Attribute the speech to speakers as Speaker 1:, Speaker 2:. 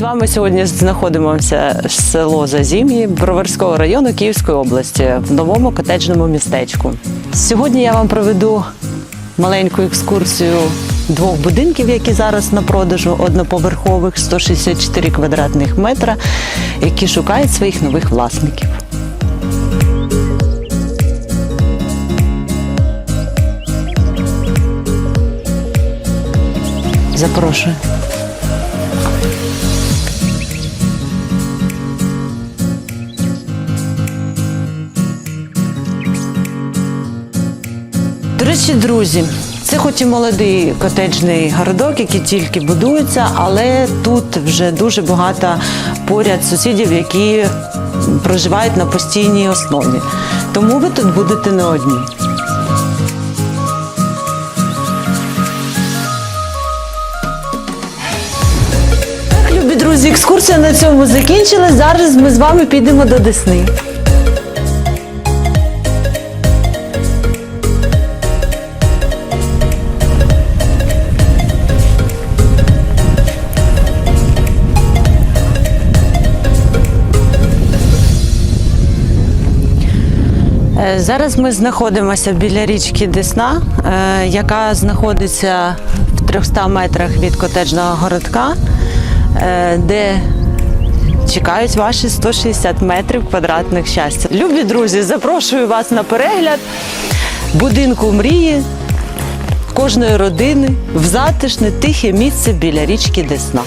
Speaker 1: вами сьогодні знаходимося в село Зазім'ї Броварського району Київської області в новому котеджному містечку. Сьогодні я вам проведу маленьку екскурсію двох будинків, які зараз на продажу одноповерхових 164 квадратних метра, які шукають своїх нових власників. Запрошую. Речі, друзі, це хоч і молодий котеджний городок, який тільки будується, але тут вже дуже багато поряд сусідів, які проживають на постійній основі. Тому ви тут будете не одні. Любі друзі, екскурсія на цьому закінчилась. Зараз ми з вами підемо до Десни. Зараз ми знаходимося біля річки Десна, е, яка знаходиться в 300 метрах від котеджного городка, е, де чекають ваші 160 метрів квадратних щастя. Любі друзі, запрошую вас на перегляд будинку мрії кожної родини в затишне тихе місце біля річки Десна.